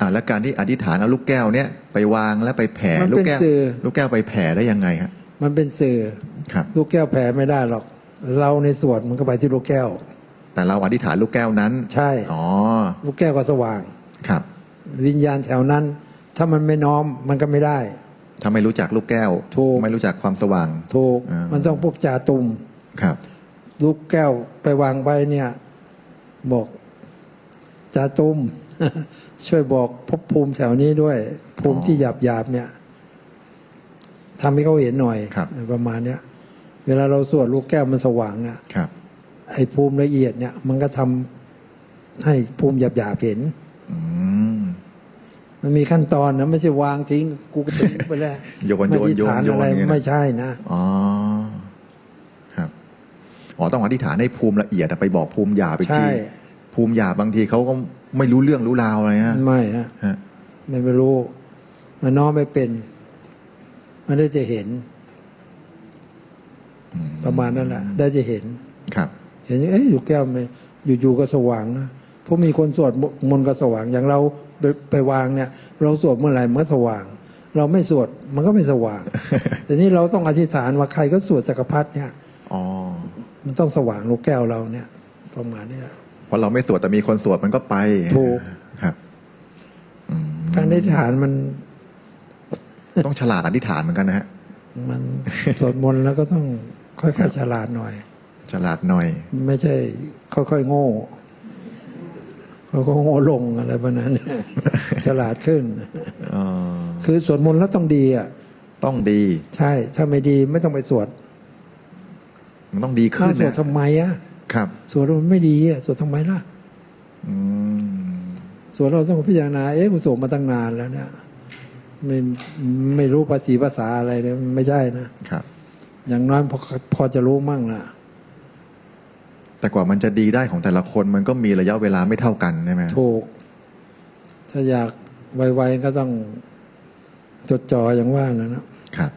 อ่าแล้วการที่อธิษฐานเอาลูกแก้วเนี้ยไปวางแล้วไปแผ่มันลูเป็กนแก้วสื่อ ลูกแก้วไปแผ่ได้ยังไงฮะมันเป็นสื่อ ครับ ลูกแก้วแผ่ไม่ได้หรอก เราในสวดมันก็ไปที่ลูกแก้ว แต่เราอธิษฐานลูกแก้วนั้นใช่ อ๋อลูกแก้วก็สว่าง ครับ วิญญาณแถวนั้น ถ้ามันไม่น้อมมันก็ไม่ได้ ถ้าไม่รู้จักลูกแก้วถูก ไม่รู้จักความสว่าง ถูกอ่ามั มันต้องพวกจ่าตุ่มครับ ลูกแก้วไปวางไปเนี่ย บอกจ่าตุ่ม ช่วยบอกภพภูมิแถวนี้ด้วย ภูมิที่หยาบหยาบๆเนี่ยทำให้เขาเห็นหน่อยครับประมาณเนี้ย เวลาเราสวดลูกแก้วมันสว่างเนี่ยครับไอ้ภูมิละเอียดเนี่ย มันก็ทำให้ภูมิหยาบหยาบๆเห็นอืมมันมีขั้นตอนนะไม่ใช่วางทิ้งกูก็ทิ้งไปแล้วโยนไม่โยนได้โยนฐานโยนอะไรอย่างเงี้ยนะไม่ใช่นะอ๋อครับอ๋อต้องอธิษฐานให้ภูมิละเอียดอะไปบอกภูมิหยาบอีกใช่ที ภูมิหยาบบางทีเขาก็ไม่รู้เรื่องรู้ราวอะไรฮะไม่ฮะฮะไม่ไม่รู้ มันน้อมไม่เป็น มันได้จะเห็นอืมประมาณนั้นแหละได้จะเห็นครับ เห็นเอ๊ะอยู่แก้วไม่อยู่ๆก็สว่างนะเพราะมีคนสวดมนต์ก็สว่าง อย่างเราไปไปวางเนี่ย เราสวดเมื่อไหร่มันก็สว่าง เราไม่สวดมันก็ไม่สว่าง แต่นี้เราต้องอธิษฐานว่าใครก็สวดสักพัดเนี่ยอ๋อมันต้องสว่างลูกแก้วเราเนี่ย ประมาณนี้แหละ เพราะเราไม่สวดแต่มีคนสวดมันก็ไปถูกครับอืมการอธิษฐานมัน ต้องฉลาดอธิษฐานเหมือนกันนะฮะมันสวดมนต์แล้วก็ต้องค่อยๆฉลาดหน่อย ฉลาดหน่อย ไม่ใช่ ค่อยๆโง่เขาก็โง่ลงอะไรประมาณนั้นฉลาดขึ้นเออคือสวดมนต์แล้วต้องดีอะ ต้องดี ใช่ ถ้าไม่ดีไม่ต้องไปสวด มันต้องดีถ้าขึ้นสวดนะทำไมอะ ครับสวดแล้วมันไม่ดีอะสวดทำไมล่ะอืมสวดเราต้องพิจารณาเอ๊ะผมสวดมาตั้งนานแล้วเนี่ยไม่ไม่รู้ภาษีภาษาอะไรเลยไม่ใช่นะครับ อย่างน้อยพอพอจะรู้มั่งล่ะแต่กว่ามันจะดีได้ของแต่ละคนมันก็มีระยะเวลาไม่เท่ากันใช่ไหมถูก ถ้าอยากไวๆก็ต้องจดจ่ออย่างว่านะนะครับ